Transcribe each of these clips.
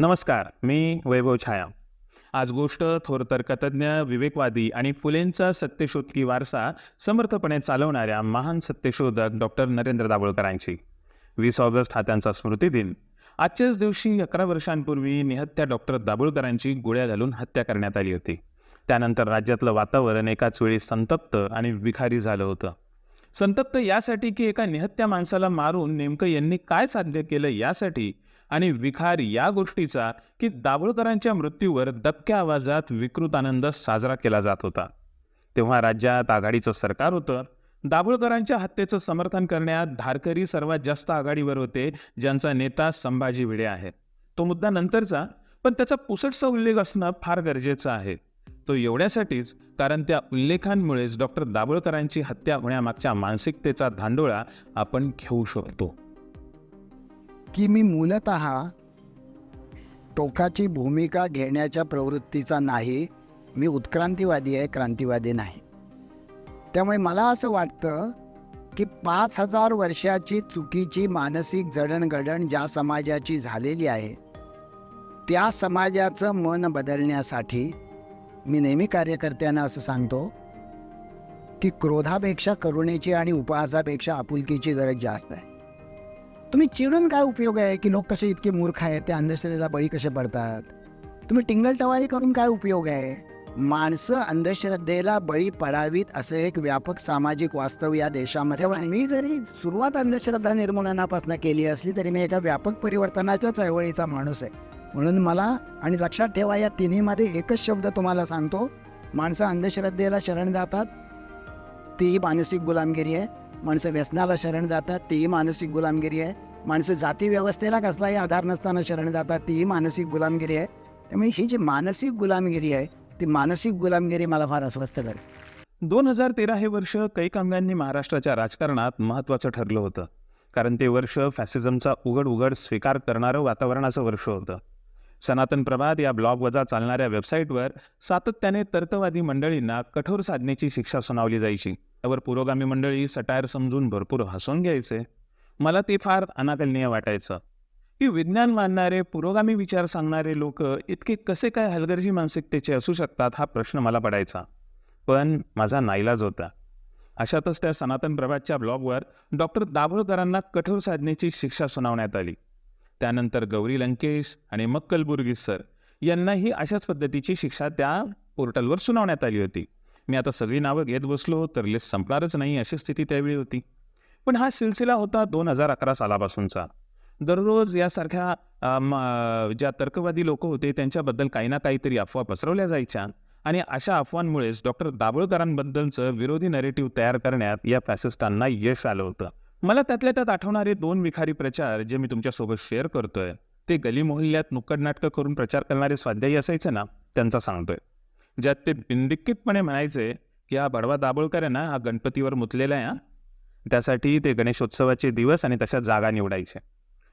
नमस्कार मी वैभव छाया. आज गोष्ट थोर तर्कतज्ञ विवेकवादी आणि फुलेंचा सत्यशोधकी वारसा समर्थपणे चालवणाऱ्या महान सत्यशोधक डॉक्टर नरेंद्र दाभोळकरांची. वीस ऑगस्ट हा त्यांचा स्मृतिदिन आजच्याच दिवशी अकरा वर्षांपूर्वी निहत्या डॉक्टर दाभोळकरांची गोळ्या घालून हत्या करण्यात आली होती. त्यानंतर राज्यातलं वातावरण एकाच वेळी संतप्त आणि विखारी झालं होतं. संतप्त यासाठी की एका निहत्या माणसाला मारून नेमकं यांनी काय साध्य केलं यासाठी आणि विखार या गोष्टीचा की दाभोळकरांच्या मृत्यूवर दबक्या आवाजात विकृत आनंद साजरा केला जात होता. तेव्हा राज्यात आघाडीचं सरकार होतं. दाभोळकरांच्या हत्येचं समर्थन करण्यात धारकरी सर्वात जास्त आघाडीवर होते ज्यांचा नेता संभाजी भिडे आहे. तो मुद्दा नंतरचा पण त्याचा पुसटचा उल्लेख असणं फार गरजेचं आहे. तो एवढ्यासाठीच कारण त्या उल्लेखांमुळेच डॉक्टर दाभोळकरांची हत्या होण्यामागच्या मानसिकतेचा धांडोळा आपण घेऊ शकतो. की मी मूलत टोकाची भूमिका घेण्याच्या प्रवृत्तीचा नाही मी उत्क्रांतीवादी आहे क्रांतिवादी नाही. त्यामुळे मला असं वाटतं की पाच हजार वर्षाची चुकीची मानसिक जडणघडण ज्या समाजाची झालेली आहे त्या समाजाचं मन बदलण्यासाठी मी नेहमी कार्यकर्त्यांना असं सांगतो की क्रोधापेक्षा करुणेची आणि उपहासापेक्षा आपुलकीची गरज जास्त आहे. तुम्ही चिडून काय उपयोग आहे की लोक कसे इतके मूर्ख आहेत ते अंधश्रद्धेला बळी कसे पडतात? तुम्ही टिंगलटवारी करून काय उपयोग आहे? माणसं अंधश्रद्धेला बळी पडावीत असं एक व्यापक सामाजिक वास्तव या देशामध्ये मी जरी सुरुवात अंधश्रद्धा निर्मूलनापासून केली असली तरी मी एका व्यापक परिवर्तनाच्या चळवळीचा माणूस आहे. म्हणून मला आणि लक्षात ठेवा या तिन्हीमध्ये एकच शब्द तुम्हाला सांगतो. माणसं अंधश्रद्धेला शरण जातात. तीही मानसिक गुलामगिरी आहे. माणसं व्यसनाला शरण जातात तीही मानसिक गुलामगिरी आहे. माणसं जाती व्यवस्थेला कसलाही आधार नसताना शरण जातात तीही मानसिक गुलामगिरी आहे. त्यामुळे ही जी मानसिक गुलामगिरी आहे ती मानसिक गुलामगिरी मला फार अस्वस्थ करेल. दोन हजार तेरा हे वर्ष कैक अंगांनी महाराष्ट्राच्या राजकारणात महत्त्वाचं ठरलं होतं. कारण ते वर्ष फॅसिझमचा उघड उघड स्वीकार करणारं वातावरणाचं वर्ष होतं. सनातन प्रभात या ब्लॉग वजा चालणाऱ्या वेबसाईटवर सातत्याने तर्कवादी मंडळींना कठोर साधनेची शिक्षा सुनावली जायची. त्यावर पुरोगामी मंडळी सटायर समजून भरपूर हसून घ्यायचे. मला ते फार अनाकलनीय वाटायचं. की विज्ञान मानणारे पुरोगामी विचार सांगणारे लोक इतके कसे काय हलगर्जी मानसिकतेचे असू शकतात हा प्रश्न मला पडायचा. पण माझा नाईलाज होता. अशातच त्या सनातन प्रभातच्या ब्लॉगवर डॉक्टर दाभोळकरांना कठोर साधनेची शिक्षा सुनावण्यात आली. त्यानंतर गौरी लंकेश आणि मक्कलबुर्गी सर यांनाही अशाच पद्धतीची शिक्षा त्या पोर्टलवर सुनावण्यात आली होती. मी आता सगळी नावं घेत बसलो तर लिस्ट संपणारच नाही अशी स्थिती त्यावेळी होती. पण हा सिलसिला होता दोन हजार अकरा सालापासूनचा. दररोज यासारख्या ज्या तर्कवादी लोक होते त्यांच्याबद्दल काही ना काहीतरी अफवा पसरवल्या जायच्या. आणि अशा अफवांमुळेच डॉक्टर दाभोळकरांबद्दलचं विरोधी नरेटिव्ह तयार करण्यात या फॅसिस्टांना यश आलं होतं. मला त्यातल्या त्यात आठवणारे दोन विखारी प्रचार जे मी तुमच्यासोबत शेअर करतोय ते गली मोहल्ल्यात नुक्कड नाटकं करून प्रचार करणारे स्वाध्यायी असायचे ना त्यांचा सांगतोय. ज्यात ते बिंदिक्कीतपणे म्हणायचे की हा बडवा दाभोळकर आहे ना हा गणपतीवर मुतलेला आहे हा. त्यासाठी ते गणेशोत्सवाचे दिवस आणि तशा जागा निवडायचे.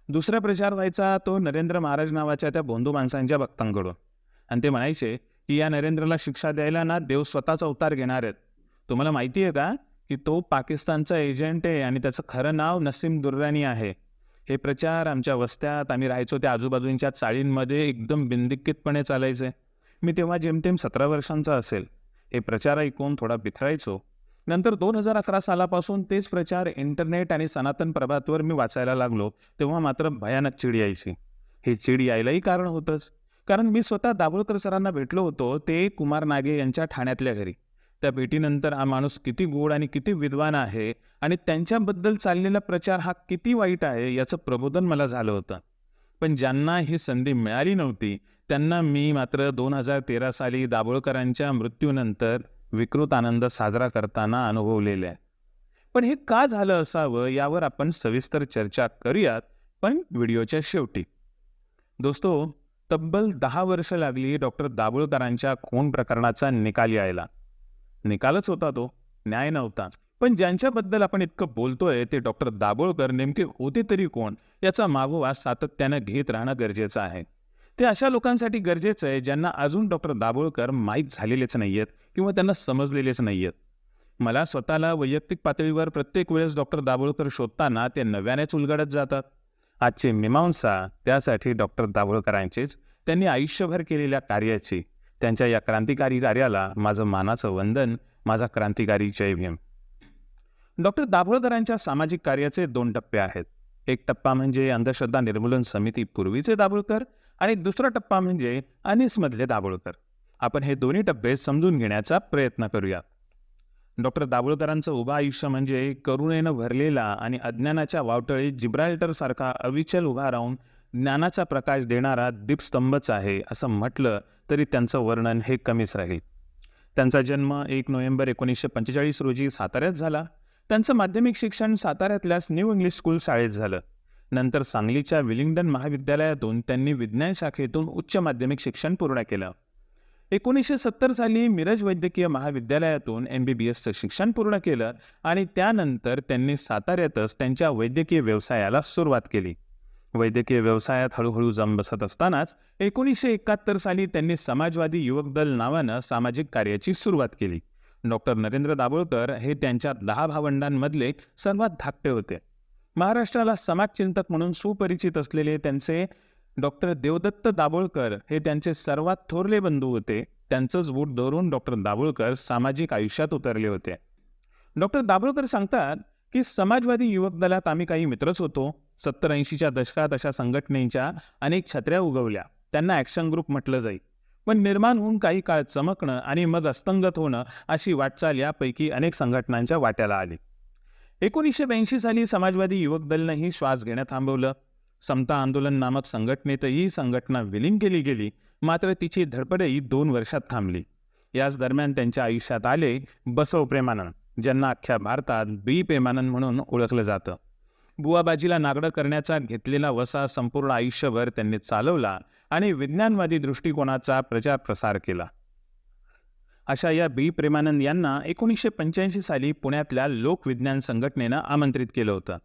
दुसरा प्रचार व्हायचा तो नरेंद्र महाराज नावाच्या त्या बोंधू माणसांच्या भक्तांकडून. आणि ते म्हणायचे की या नरेंद्रला शिक्षा द्यायला ना देव स्वतःचा अवतार घेणार आहेत. तुम्हाला माहिती आहे का की तो पाकिस्तानचा एजंट आहे आणि त्याचं खरं नाव नसीम दुर्रानी आहे. हे प्रचार आमच्या वस्त्यात आम्ही राहायचो त्या आजूबाजूंच्या चाळींमध्ये एकदम बिंदिक्कीतपणे चालायचे. मी तेव्हा जेमतेम सतरा वर्षांचा असेल. हे प्रचार ऐकून थोडा बिथरायचो. नंतर दोन हजार अकरा सालापासून तेच प्रचार इंटरनेट आणि सनातन प्रभातवर मी वाचायला लागलो तेव्हा मात्र भयानक चिड यायची. हे चिड यायलाही कारण होतंच. कारण मी स्वतः दाभोळकर सरांना भेटलो होतो ते कुमार नागे यांच्या ठाण्यातल्या घरी. त्या भेटीनंतर हा माणूस किती गोड आणि किती विद्वान आहे आणि त्यांच्याबद्दल चाललेला प्रचार हा किती वाईट आहे याचं प्रबोधन मला झालं होतं. पण ज्यांना ही संधी मिळाली नव्हती त्यांना मी मात्र दोन हजार तेरा साली दाभोळकरांच्या मृत्यूनंतर विकृत आनंद साजरा करताना अनुभवलेले आहे. पण हे का झालं असावं यावर आपण सविस्तर चर्चा करूयात पण व्हिडिओच्या शेवटी. दोस्तो तब्बल दहा वर्ष लागली डॉक्टर दाभोळकरांच्या खून प्रकरणाचा निकाल यायला. निकालच होता तो न्याय नव्हता. पण ज्यांच्याबद्दल आपण इतकं बोलतोय ते डॉक्टर दाभोळकर नेमके होते तरी कोण? याचा मागोवा सातत्यानं घेत राहणं गरजेचं आहे. ते अशा लोकांसाठी गरजेचं आहे ज्यांना अजून डॉक्टर दाभोळकर माहीत झालेलेच नाही आहेत किंवा त्यांना समजलेलेच नाही आहेत मला स्वतःला वैयक्तिक पातळीवर प्रत्येक वेळेस डॉक्टर दाभोळकर शोधताना ते नव्यानेच उलगडत जातात. आजची मीमांसा त्यासाठी डॉक्टर दाभोळकरांचीच त्यांनी आयुष्यभर केलेल्या कार्याची. त्यांच्या या क्रांतिकारी कार्याला माझं मानाचं वंदन माझा क्रांतिकारी जय भीम. डॉक्टर दाभोळकरांच्या सामाजिक कार्याचे दोन टप्पे आहेत. एक टप्पा म्हणजे अंधश्रद्धा निर्मूलन समिती पूर्वीचे दाभोळकर आणि दुसरा टप्पा म्हणजे अनिसमधले दाभोळकर. आपण हे दोन्ही टप्पे समजून घेण्याचा प्रयत्न करूया. डॉक्टर दाभोळकरांचं उभं आयुष्य म्हणजे करुणेनं भरलेला आणि अज्ञानाच्या वावटळीत जिब्राल्टरसारखा अविचल उभा राहून ज्ञानाचा प्रकाश देणारा दीपस्तंभच आहे असं म्हटलं तरी त्यांचं वर्णन हे कमीच राहील. त्यांचा जन्म एक नोव्हेंबर एकोणीसशे पंचेचाळीस रोजी साताऱ्यात झाला. त्यांचं माध्यमिक शिक्षण साताऱ्यातल्याच न्यू इंग्लिश स्कूल शाळेत झालं. नंतर सांगलीच्या विलिंग्डन महाविद्यालयातून त्यांनी विज्ञान शाखेतून उच्च माध्यमिक शिक्षण पूर्ण केलं. एकोणीसशे सत्तर साली मिरज वैद्यकीय महाविद्यालयातून एम बी बी एसचं शिक्षण पूर्ण केलं आणि त्यानंतर त्यांनी साताऱ्यातच त्यांच्या वैद्यकीय व्यवसायाला सुरुवात केली. वैद्यकीय व्यवसायात हळूहळू जम बसत असतानाच एकोणीसशे एकाहत्तर साली त्यांनी समाजवादी युवक दल नावानं सामाजिक कार्याची सुरुवात केली. डॉक्टर नरेंद्र दाभोळकर हे त्यांच्या दहा भावंडांमधले सर्वात धाकटे होते. महाराष्ट्राला समाजचिंतक म्हणून सुपरिचित असलेले त्यांचे डॉक्टर देवदत्त दाभोळकर हे त्यांचे सर्वात थोरले बंधू होते. त्यांचंच बूट धरून डॉक्टर दाभोळकर सामाजिक आयुष्यात उतरले होते. डॉक्टर दाभोळकर सांगतात की समाजवादी युवक दलात आम्ही काही मित्रच होतो. सत्तर ऐंशीच्या दशकात अशा संघटनेच्या अनेक छत्र्या उगवल्या. त्यांना ॲक्शन ग्रुप म्हटलं जाई. पण निर्माण होऊन काही काळ चमकणं आणि मग अस्तंगत होणं अशी वाटचाल यापैकी अनेक संघटनांच्या वाट्याला आली. एकोणीसशे ब्याऐंशी साली समाजवादी युवक दलनंही श्वास घेणं थांबवलं. समता आंदोलन नामक संघटनेतही संघटना विलीन केली गेली मात्र तिची धडपडही दोन वर्षात थांबली. याच दरम्यान त्यांच्या आयुष्यात आले बसव प्रेमानंद ज्यांना अख्ख्या भारतात बी प्रेमानंद म्हणून ओळखलं जातं. बुवाबाजीला नागडं करण्याचा घेतलेला वसा संपूर्ण आयुष्यभर त्यांनी चालवला आणि विज्ञानवादी दृष्टिकोनाचा प्रचार प्रसार केला. अशा या बी. प्रेमानंद यांना एकोणीसशे पंच्याऐंशी साली पुण्यातल्या लोकविज्ञान संघटनेनं आमंत्रित केलं होतं.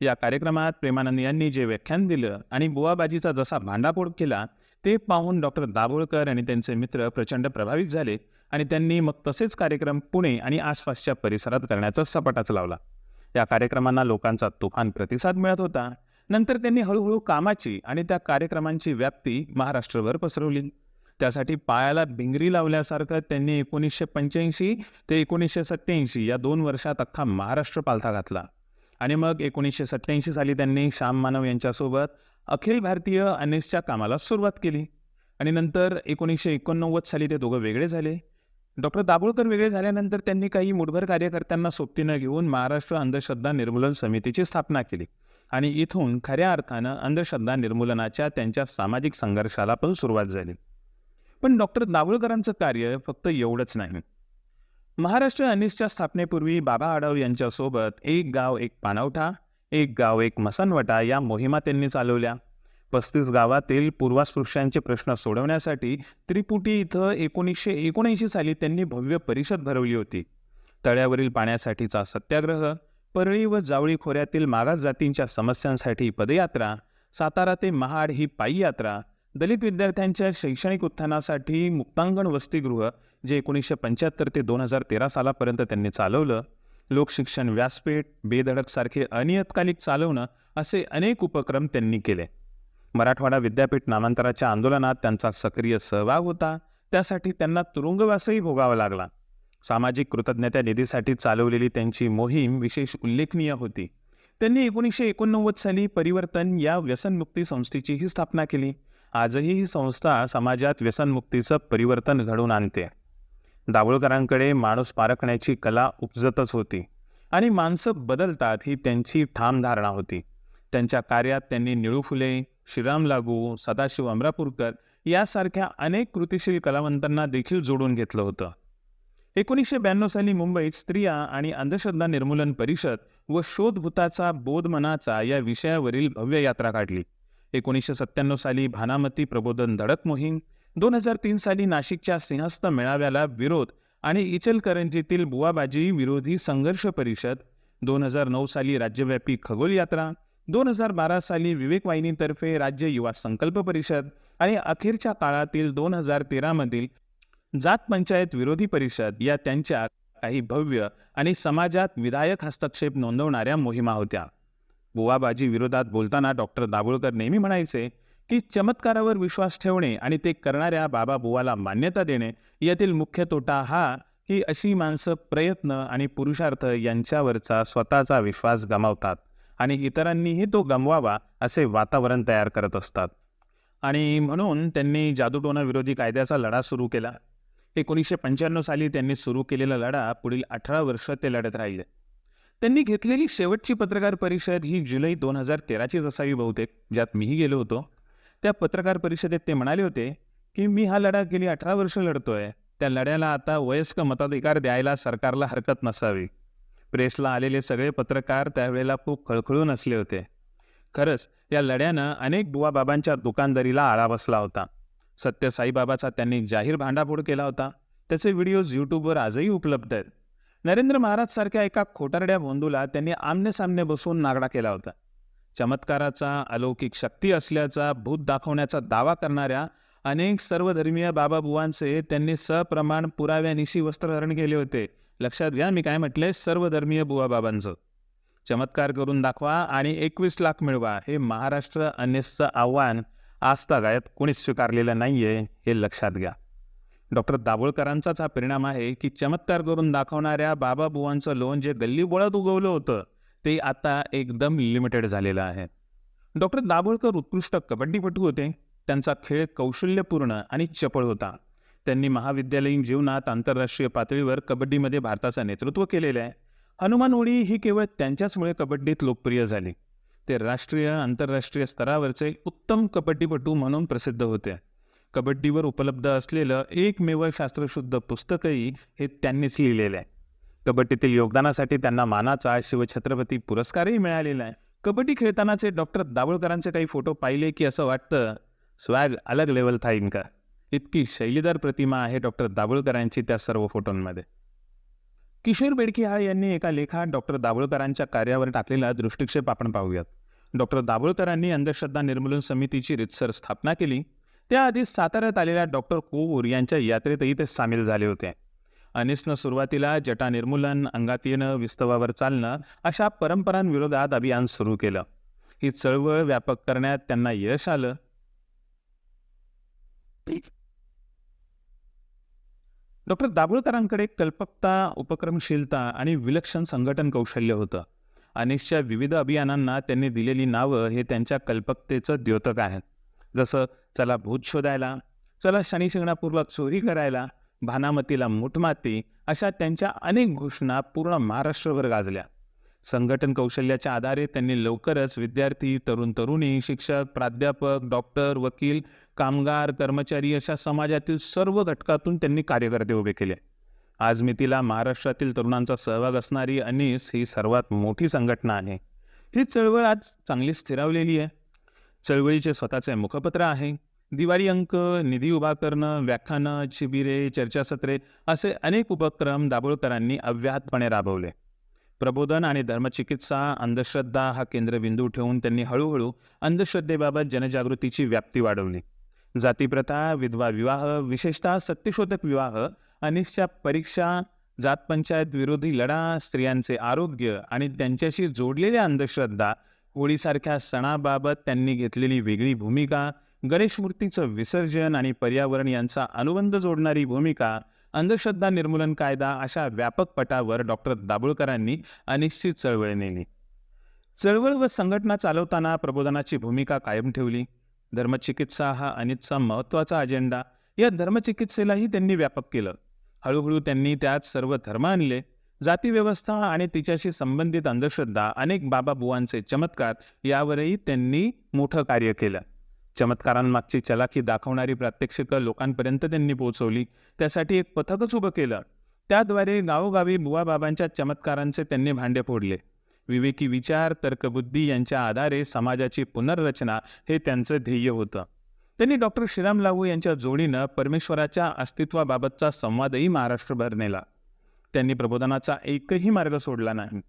या कार्यक्रमात प्रेमानंद यांनी जे व्याख्यान दिलं आणि बुवाबाजीचा जसा भांडाफोड केला ते पाहून डॉक्टर दाभोळकर आणि त्यांचे मित्र प्रचंड प्रभावित झाले आणि त्यांनी मग तसेच कार्यक्रम पुणे आणि आसपासच्या परिसरात करण्याचा सपाटाच लावला. या कार्यक्रमांना लोकांचा तुफान प्रतिसाद मिळत होता. नंतर त्यांनी हळूहळू कामाची आणि त्या कार्यक्रमांची व्याप्ती महाराष्ट्रभर पसरवली. त्यासाठी पायाला भिंगरी लावल्यासारखं त्यांनी एकोणीसशे पंच्याऐंशी ते एकोणीसशे सत्त्याऐंशी या दोन वर्षात अख्खा महाराष्ट्र पालथा घातला. आणि मग एकोणीसशे सत्त्याऐंशी साली त्यांनी श्याम मानव यांच्यासोबत अखिल भारतीय अनेसच्या कामाला सुरुवात केली. आणि नंतर एकोणीसशे एकोणनव्वद साली ते दोघं वेगळे झाले. डॉक्टर दाभोळकर वेगळे झाल्यानंतर त्यांनी काही मुठभर कार्यकर्त्यांना सोबतीनं घेऊन महाराष्ट्र अंधश्रद्धा निर्मूलन समितीची स्थापना केली. आणि इथून खऱ्या अर्थानं अंधश्रद्धा निर्मूलनाच्या त्यांच्या सामाजिक संघर्षाला पण सुरुवात झाली. पण डॉक्टर दाभोळकरांचं कार्य फक्त एवढंच नाही. महाराष्ट्र अनिसच्या स्थापनेपूर्वी बाबा आढाव यांच्यासोबत एक गाव एक पाणवठा एक गाव एक मसनवटा या मोहिमा त्यांनी चालवल्या. पस्तीस गावातील पूर्वास्पृश्यांचे प्रश्न सोडवण्यासाठी त्रिपुटी इथं एकोणीसशे एकोणऐंशी साली त्यांनी भव्य परिषद भरवली होती. तळ्यावरील पाण्यासाठीचा सत्याग्रह परळी व जावळी खोऱ्यातील मागास जातींच्या समस्यांसाठी पदयात्रा सातारा ते महाड ही पायी यात्रा दलित विद्यार्थ्यांच्या शैक्षणिक उत्थानासाठी मुक्तांगण वसतिगृह जे एकोणीसशे पंच्याहत्तर ते दोन हजार तेरा सालापर्यंत त्यांनी चालवलं. लोकशिक्षण व्यासपीठ बेधडकसारखे अनियतकालिक चालवणं असे अनेक उपक्रम त्यांनी केले. मराठवाडा विद्यापीठ नामांतराच्या आंदोलनात त्यांचा सक्रिय सहभाग होता. त्यासाठी त्यांना तुरुंगवासही भोगावा लागला. सामाजिक कृतज्ञता निधीसाठी चालवलेली त्यांची मोहीम विशेष उल्लेखनीय होती. त्यांनी एकोणीसशे एकोणनव्वद साली परिवर्तन या व्यसनमुक्ती संस्थेचीही स्थापना केली. आजही ही संस्था समाजात व्यसनमुक्तीचं परिवर्तन घडवून आणते. दाभोळकरांकडे माणूस पारखण्याची कला उपजतच होती आणि माणसं बदलतात ही त्यांची ठाम धारणा होती. त्यांच्या कार्यात त्यांनी निळू फुले श्रीराम लागू सदाशिव अमरापूरकर यासारख्या अनेक कृतिशील कलावंतांना देखील जोडून घेतलं होतं. एकोणीसशे ब्याण्णव साली मुंबईत स्त्रिया आणि अंधश्रद्धा निर्मूलन परिषद व शोधभूताचा बोध मनाचा या विषयावरील भव्य यात्रा काढली. एकोणीसशे सत्त्याण्णव साली भानामती प्रबोधन धडक मोहीम दोन हजार तीन साली नाशिकच्या सिंहस्थ मेळाव्याला विरोध आणि इचलकरंजीतील बुवाबाजी विरोधी संघर्ष परिषद दोन हजार नऊ साली राज्यव्यापी खगोल यात्रा दोन हजार बारा साली विवेक वाहिनीतर्फे राज्य युवा संकल्प परिषद आणि अखेरच्या काळातील दोन हजार तेरामधील जात पंचायत विरोधी परिषद या त्यांच्या काही भव्य आणि समाजात विधायक हस्तक्षेप नोंदवणाऱ्या मोहिमा होत्या. बुवाबाजी विरोधात बोलताना डॉक्टर दाभोळकर नेहमी म्हणायचे की चमत्कारावर विश्वास ठेवणे आणि ते करणाऱ्या बाबा बुवाला मान्यता देणे यातील मुख्य तोटा हा की अशी माणसं प्रयत्न आणि पुरुषार्थ यांच्यावरचा स्वतःचा विश्वास गमावतात आणि इतरांनीही तो गमवावा असे वातावरण तयार करत असतात. आणि म्हणून त्यांनी जादूटोना विरोधी कायद्याचा लढा सुरू केला. एकोणीसशे पंच्याण्णव साली त्यांनी सुरू केलेला लढा पुढील अठरा वर्ष ते लढत राहिले. त्यांनी घेतलेली शेवटची पत्रकार परिषद ही जुलै दोन हजार तेराचीच असावी बहुतेक ज्यात मीही गेलो होतो. त्या पत्रकार परिषदेत ते म्हणाले होते की मी हा लढा गेली अठरा वर्ष लढतोय. त्या लढ्याला आता वयस्क मताधिकार द्यायला सरकारला हरकत नसावी. प्रेसला आलेले सगळे पत्रकार त्यावेळेला खूप खळखळून असले होते. खरंच या लढ्यानं अनेक बुवाबाबांच्या दुकानदारीला आळा बसला होता. सत्य साईबाबाचा त्यांनी जाहीर भांडाफोड केला होता. त्याचे व्हिडिओज यूट्यूबवर आजही उपलब्ध आहेत. नरेंद्र महाराज सारख्या एका खोटारड्या भोंदूला त्यांनी आमने सामने बसवून नागडा केला होता. चमत्काराचा अलौकिक शक्ती असल्याचा भूत दाखवण्याचा दावा करणाऱ्या अनेक सर्वधर्मीय बाबाबुवांचे त्यांनी सप्रमाण पुराव्यानिशी वस्त्रधारण केले होते. लक्षात घ्या मी काय म्हटले? सर्वधर्मीय बुवा बाबांचं. चमत्कार करून दाखवा आणि एकवीस लाख मिळवा. हे महाराष्ट्र अनेसचं आव्हान आजतागायत कोणीच स्वीकारलेलं नाहीये हे लक्षात घ्या. डॉक्टर दाभोळकरांचाच हा परिणाम आहे की चमत्कार करून दाखवणाऱ्या बाबाबुवांचं लोन जे गल्लीबोळात उगवलं होतं ते आता एकदम लिमिटेड झालेलं आहे. डॉक्टर दाभोळकर उत्कृष्ट कबड्डीपटू होते. त्यांचा खेळ कौशल्यपूर्ण आणि चपळ होता. त्यांनी महाविद्यालयीन जीवनात आंतरराष्ट्रीय पातळीवर कबड्डीमध्ये भारताचं नेतृत्व केलेलं आहे. हनुमान उडी ही केवळ त्यांच्याचमुळे कबड्डीत लोकप्रिय झाली. ते राष्ट्रीय आंतरराष्ट्रीय स्तरावरचे उत्तम कबड्डीपटू म्हणून प्रसिद्ध होते. कबड्डीवर उपलब्ध असलेलं एकमेव शास्त्रशुद्ध पुस्तकही हे त्यांनीच लिहिलेलं आहे. कबड्डीतील योगदानासाठी त्यांना मानाचा शिवछत्रपती पुरस्कारही मिळालेला आहे. कबड्डी खेळतानाचे डॉक्टर दाभोळकरांचे काही फोटो पाहिले की असं वाटतं स्वॅग अलग लेवल था इनका. इतकी शैलीदार प्रतिमा आहे डॉक्टर दाभोळकरांची त्या सर्व फोटोंमध्ये. किशोर बेडकिहाळ यांनी एका लेखात डॉक्टर दाभोळकरांच्या कार्यावर टाकलेला दृष्टिक्षेप आपण पाहूयात. डॉक्टर दाभोळकरांनी अंधश्रद्धा निर्मूलन समितीची रितसर स्थापना केली. त्याआधी साताऱ्यात आलेल्या डॉक्टर कोवूर यांच्या यात्रेतही ते सामील झाले होते. अनिसनं सुरुवातीला जटा निर्मूलन अंगात येणं विस्तवावर चालणं अशा परंपरांविरोधात अभियान सुरू केलं. ही चळवळ व्यापक करण्यात त्यांना यश आलं. डॉक्टर दाभोळकरांकडे कल्पकता उपक्रमशीलता आणि विलक्षण संघटन कौशल्य होतं. अनिसच्या विविध अभियानांना त्यांनी दिलेली नावं हे त्यांच्या कल्पकतेचं द्योतक आहेत. जसं चला भूत शोधायला चला शनिशिंगणापूरला चोरी करायला भानामतीला मुठमाती अशा त्यांच्या अनेक घोषणा पूर्ण महाराष्ट्रभर गाजल्या. संघटन कौशल्याच्या आधारे त्यांनी लवकरच विद्यार्थी तरुण तरुणी शिक्षक प्राध्यापक डॉक्टर वकील कामगार कर्मचारी अशा समाजातील सर्व घटकातून त्यांनी कार्यकर्ते उभे केले. आज मितीला महाराष्ट्रातील तरुणांचा सहभाग असणारी अनिस ही सर्वात मोठी संघटना आहे. ही चळवळ आज चांगली स्थिरावलेली आहे. चळवळीचे स्वतःचे मुखपत्र आहे. दिवाळी अंक निधी उभा करणं व्याख्यानं शिबिरे चर्चासत्रे असे अनेक उपक्रम दाभोळकरांनी अव्याहतपणे राबवले. प्रबोधन आणि धर्मचिकित्सा अंधश्रद्धा हा केंद्रबिंदू ठेवून त्यांनी हळूहळू अंधश्रद्धेबाबत जनजागृतीची व्याप्ती वाढवली. जातीप्रथा विधवा विवाह विशेषतः सत्यशोधक विवाह अनिश्चा परीक्षा जातपंचायत विरोधी लढा स्त्रियांचे आरोग्य आणि त्यांच्याशी जोडलेल्या अंधश्रद्धा होळीसारख्या सणाबाबत त्यांनी घेतलेली वेगळी भूमिका गणेश मूर्तीचं विसर्जन आणि पर्यावरण यांचा अनुबंध जोडणारी भूमिका अंधश्रद्धा निर्मूलन कायदा अशा व्यापक पटावर डॉक्टर दाभोळकरांनी अनिश्चित चळवळ नेली. चळवळ व संघटना चालवताना प्रबोधनाची भूमिका कायम ठेवली. धर्मचिकित्सा हा अनितचा महत्त्वाचा अजेंडा या धर्मचिकित्सेलाही त्यांनी व्यापक केलं. हळूहळू त्यांनी त्यात सर्व धर्म आणले. जातीव्यवस्था आणि तिच्याशी संबंधित अंधश्रद्धा अनेक बाबाबुवांचे चमत्कार यावरही त्यांनी मोठं कार्य केलं. चमत्कारांमागची चलाखी दाखवणारी प्रात्यक्षिकं लोकांपर्यंत त्यांनी पोहोचवली. त्यासाठी एक पथकच उभं केलं. त्याद्वारे गावोगावी बुवाबाबांच्या चमत्कारांचे त्यांनी भांडे फोडले. विवेकी विचार तर्कबुद्धी यांच्या आधारे समाजाची पुनर्रचना हे त्यांचं ध्येय होतं. त्यांनी डॉक्टर श्रीराम लागू यांच्या जोडीनं परमेश्वराच्या अस्तित्वाबाबतचा संवादही महाराष्ट्रभर नेला. त्यांनी प्रबोधनाचा एकही मार्ग सोडला नाही.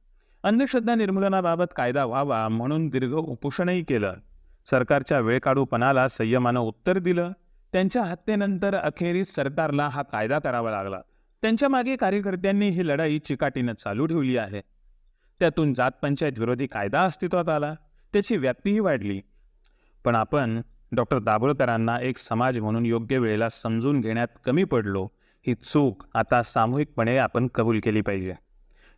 अंधश्रद्धा निर्मूलनाबाबत कायदा व्हावा म्हणून दीर्घ उपोषणही केलं. सरकारच्या वेळकाढूपणाला संयमानं उत्तर दिलं. त्यांच्या हत्येनंतर अखेरीस सरकारला हा कायदा करावा लागला. त्यांच्या मागे कार्यकर्त्यांनी ही लढाई चिकाटीनं चालू ठेवली आहे. त्यातून जात पंचायत विरोधी कायदा अस्तित्वात आला. त्याची व्याप्तीही वाढली. पण आपण डॉक्टर दाभोळकरांना एक समाज म्हणून योग्य वेळेला समजून घेण्यात कमी पडलो. ही चूक आता सामूहिकपणे आपण कबूल केली पाहिजे.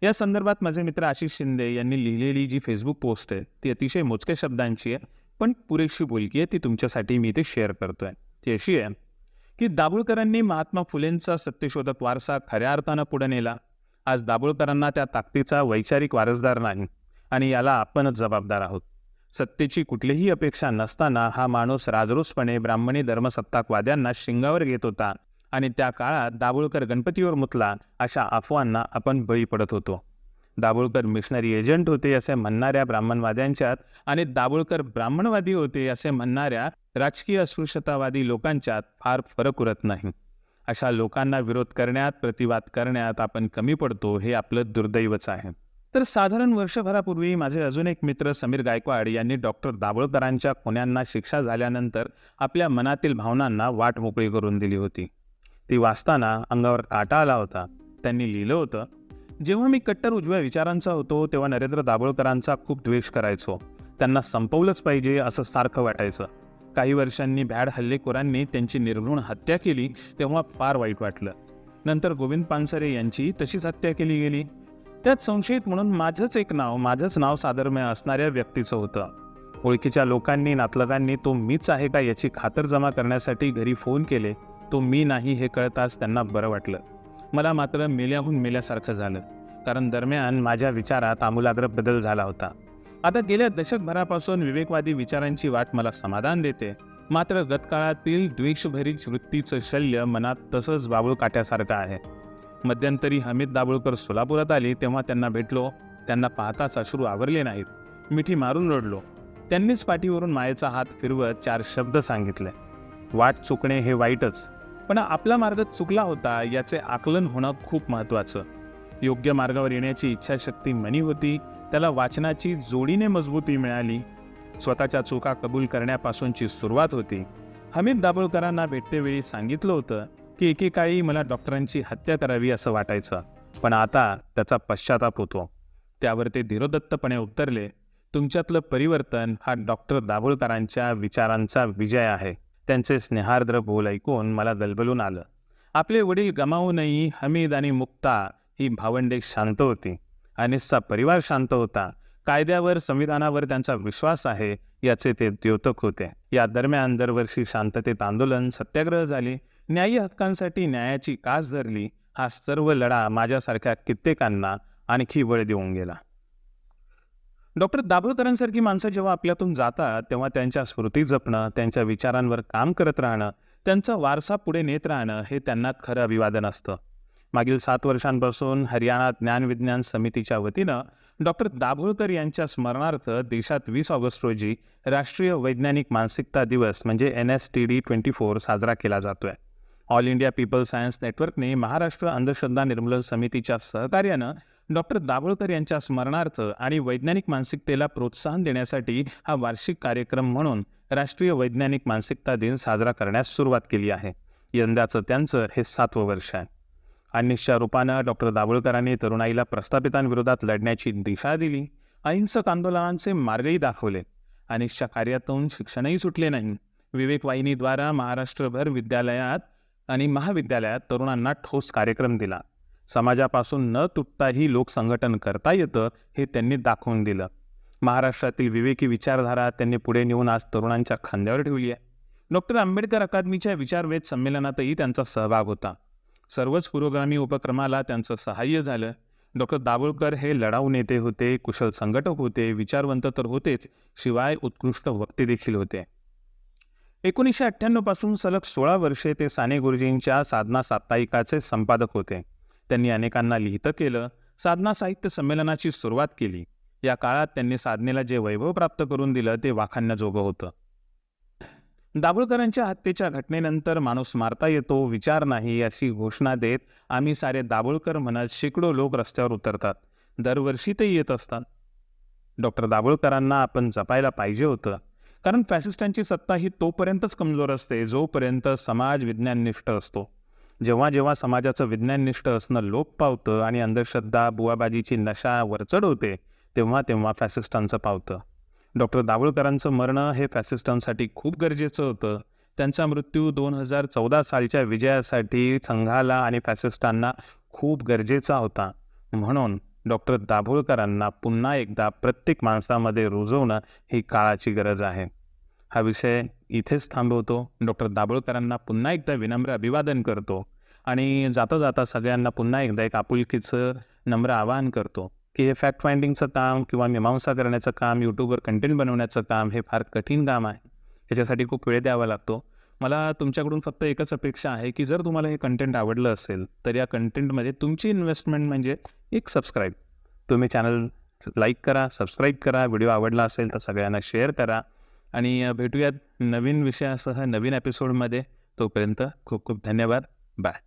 या संदर्भात माझे मित्र आशिष शिंदे यांनी लिहिलेली जी फेसबुक पोस्ट आहे ती अतिशय मोजक्या शब्दांची आहे पण पुरेशी बोलकी आहे ती तुमच्यासाठी मी ते शेअर करतोय. ती अशी आहे की दाभोळकरांनी महात्मा फुलेंचा सत्यशोधक वारसा खऱ्या अर्थानं पुढे नेला. आज दाभोळकरांना त्या ताकदीचा वैचारिक वारसदार नाही आणि याला आपणच जबाबदार आहोत. सत्तेची कुठलीही अपेक्षा नसताना हा माणूस राजरोसपणे ब्राह्मणी धर्मसत्ताकवाद्यांना शिंगावर घेत होता. आणि त्या काळात दाभोळकर गणपतीवर मुतला अशा अफवांना आपण बळी पडत होतो. दाभोळकर मिशनरी एजंट होते असे म्हणणाऱ्या ब्राह्मणवाद्यांच्यात आणि दाभोळकर ब्राह्मणवादी होते असे म्हणणाऱ्या राजकीय अस्पृश्यतावादी लोकांच्यात फार फरक उरत नाही. अशा लोकांना विरोध करण्यात प्रतिवाद करण्यात आपण कमी पडतो हे आपलं दुर्दैवच आहे. तर साधारण वर्षभरापूर्वी माझे अजून एक मित्र समीर गायकवाड यांनी डॉक्टर दाभोळकरांच्या खुन्यांना शिक्षा झाल्यानंतर आपल्या मनातील भावनांना वाट मोकळी करून दिली होती. ती वाचताना अंगावर काटा आला होता. त्यांनी लिहिलं होतं जेव्हा मी कट्टर उजव्या विचारांचा होतो तेव्हा नरेंद्र दाभोळकरांचा खूप द्वेष करायचो. त्यांना संपवलंच पाहिजे असं सारखं वाटायचं. काही वर्षांनी भ्याड हल्लेखोरांनी त्यांची निर्घृण हत्या केली तेव्हा फार वाईट वाटलं. नंतर गोविंद पानसरे यांची तशीच हत्या केली गेली. त्यात संशयित म्हणून माझंच एक नाव माझंच नाव सादरमय असणाऱ्या व्यक्तीचं होतं. ओळखीच्या लोकांनी नातलगांनी तो मीच आहे का याची खातरजमा करण्यासाठी घरी फोन केले. तो मी नाही हे कळताच त्यांना बरं वाटलं. मला मात्र मेल्याहून मेल्यासारखं झालं. कारण दरम्यान माझ्या विचारात आमूलाग्र बदल झाला होता. आता गेल्या दशकभरापासून विवेकवादी विचारांची वाट मला समाधान देते. मात्र गतकाळातील द्वेषभरीच वृत्तीचं शल्य मनात तसंच बाबूळ काट्यासारखं आहे. मध्यंतरी हमीद दाभोळकर सोलापुरात आली तेव्हा त्यांना भेटलो. त्यांना पाहताच अश्रू आवरले नाहीत. मिठी मारून रडलो. त्यांनीच पाठीवरून मायेचा हात फिरवत चार शब्द सांगितले. वाट चुकणे हे वाईटच. पण आपला मार्ग चुकला होता याचे आकलन होणं खूप महत्त्वाचं. योग्य मार्गावर येण्याची इच्छाशक्ती मनी होती त्याला वाचनाची जोडीने मजबूती मिळाली. स्वतःच्या चुका कबूल करण्यापासूनची सुरुवात होती. हमीद दाभोळकरांना भेटतेवेळी सांगितलं होतं की एकेकाळी मला डॉक्टरांची हत्या करावी असं वाटायचं पण आता त्याचा पश्चाताप होतो. त्यावर ते धीरोदत्तपणे उत्तरले तुमच्यातलं परिवर्तन हा डॉक्टर दाभोळकरांच्या विचारांचा विजय आहे. त्यांचे स्नेहार्द्र बोल ऐकून मला दलबलून आलं. आपले वडील गमावूनही हमीद आणि मुक्ता ही भावंडे शांत होती. अनिसचा परिवार शांत होता. कायद्यावर संविधानावर त्यांचा विश्वास आहे याचे ते द्योतक होते. या दरम्यान दरवर्षी शांततेत आंदोलन सत्याग्रह झाले. न्यायी हक्कांसाठी न्यायाची कास धरली. हा सर्व लढा माझ्यासारख्या कित्येकांना आणखी वळ देऊन गेला. डॉक्टर दाभोळकरांसारखी माणसं जेव्हा आपल्यातून जातात तेव्हा त्यांच्या स्मृती जपणं त्यांच्या विचारांवर काम करत राहणं त्यांचा वारसा पुढे नेत राहणं हे त्यांना खरं अभिवादन असतं. मागील सात वर्षांपासून हरियाणा ज्ञान विज्ञान समितीच्या वतीनं डॉक्टर दाभोळकर यांच्या स्मरणार्थ देशात वीस ऑगस्ट रोजी राष्ट्रीय वैज्ञानिक मानसिकता दिवस म्हणजे N S T D twenty four साजरा केला जातोय. ऑल इंडिया पीपल सायन्स नेटवर्कने महाराष्ट्र अंधश्रद्धा निर्मूलन समितीच्या सहकार्यानं डॉक्टर दाभोळकर यांच्या स्मरणार्थ आणि वैज्ञानिक मानसिकतेला प्रोत्साहन देण्यासाठी हा वार्षिक कार्यक्रम म्हणून राष्ट्रीय वैज्ञानिक मानसिकता दिन साजरा करण्यास सुरुवात केली आहे. यंदाचं त्यांचं हे सातवं वर्ष आहे. अनिशच्या रूपानं डॉक्टर दाभोळकरांनी तरुणाईला प्रस्थापितांविरोधात लढण्याची दिशा दिली. अहिंसक आंदोलनांचे मार्गही दाखवले. अनिश्च्या कार्यातून शिक्षणही सुटले नाही. विवेक वाहिनीद्वारा महाराष्ट्रभर विद्यालयात आणि महाविद्यालयात तरुणांना ठोस कार्यक्रम दिला. समाजापासून न तुटताही लोकसंघटन करता येतं हे त्यांनी दाखवून दिलं. महाराष्ट्रातील विवेकी विचारधारा त्यांनी पुढे नेऊन आज तरुणांच्या खांद्यावर ठेवली आहे. डॉक्टर आंबेडकर अकादमीच्या विचारवेध संमेलनातही त्यांचा सहभाग होता. सर्वच पुरोगामी उपक्रमाला त्यांचं सहाय्य झालं. डॉक्टर दाभोळकर हे लढाऊ नेते होते कुशल संघटक होते विचारवंत तर होतेच शिवाय उत्कृष्ट वक्ते देखील होते. एकोणीसशे अठ्ठ्याण्णवपासून सलग सोळा वर्षे ते साने गुरुजींच्या साधना साप्ताहिकाचे संपादक होते. त्यांनी अनेकांना लिहितं केलं साधना साहित्य संमेलनाची सुरुवात केली. या काळात त्यांनी साधनेला जे वैभव प्राप्त करून दिलं ते वाखाणण्याजोगं होतं. दाभोळकरांच्या हत्येच्या घटनेनंतर माणूस मारता येतो विचार नाही अशी घोषणा देत आम्ही सारे दाभोळकर म्हणत शेकडो लोक रस्त्यावर उतरतात. दरवर्षी ते येत असतात. डॉक्टर दाभोळकरांना आपण जपायला पाहिजे होतं. कारण फॅसिस्टांची सत्ता ही तोपर्यंतच कमजोर असते जोपर्यंत समाज विज्ञाननिष्ठ असतो. जेव्हा जेव्हा समाजाचं विज्ञाननिष्ठ असणं लोप पावतं आणि अंधश्रद्धा बुवाबाजीची नशा वरचढ होते तेव्हा तेव्हा फॅसिस्टांचं पावतं. डॉक्टर दाभोळकरांचं मरणं हे फॅसिस्टांसाठी खूप गरजेचं होतं. त्यांचा मृत्यू दोन हजार चौदा सालच्या विजयासाठी संघाला आणि फॅसिस्टांना खूप गरजेचा होता. म्हणून डॉक्टर दाभोळकरांना पुन्हा एकदा प्रत्येक माणसामध्ये रुजवणं ही काळाची गरज आहे. हा विषय इथेच थांबवतो. डॉक्टर दाभोळकरांना पुन्हा एकदा विनम्र अभिवादन करतो. आणि जाता जाता सगळ्यांना पुन्हा एकदा एक आपुलकीचं नम्र आवाहन करतो की हे फॅक्ट फाइंडिंगचं काम किंवा मीमांसा करण्याचं काम यूट्यूबवर कंटेंट बनवण्याचं काम हे फार कठीण काम आहे. ह्याच्यासाठी खूप वेळ द्यावा लागतो. मला तुमच्याकडून फक्त एकच अपेक्षा आहे की जर तुम्हाला हे कंटेंट आवडलं असेल तर या कंटेंटमध्ये तुमची इन्व्हेस्टमेंट म्हणजे एक सबस्क्राईब तुम्ही चॅनल लाईक करा सबस्क्राईब करा व्हिडिओ आवडला असेल तर सगळ्यांना शेअर करा. आणि भेटूयात नवीन विषयासह नवीन एपिसोडमध्ये तोपर्यंत खूप खूप धन्यवाद. बाय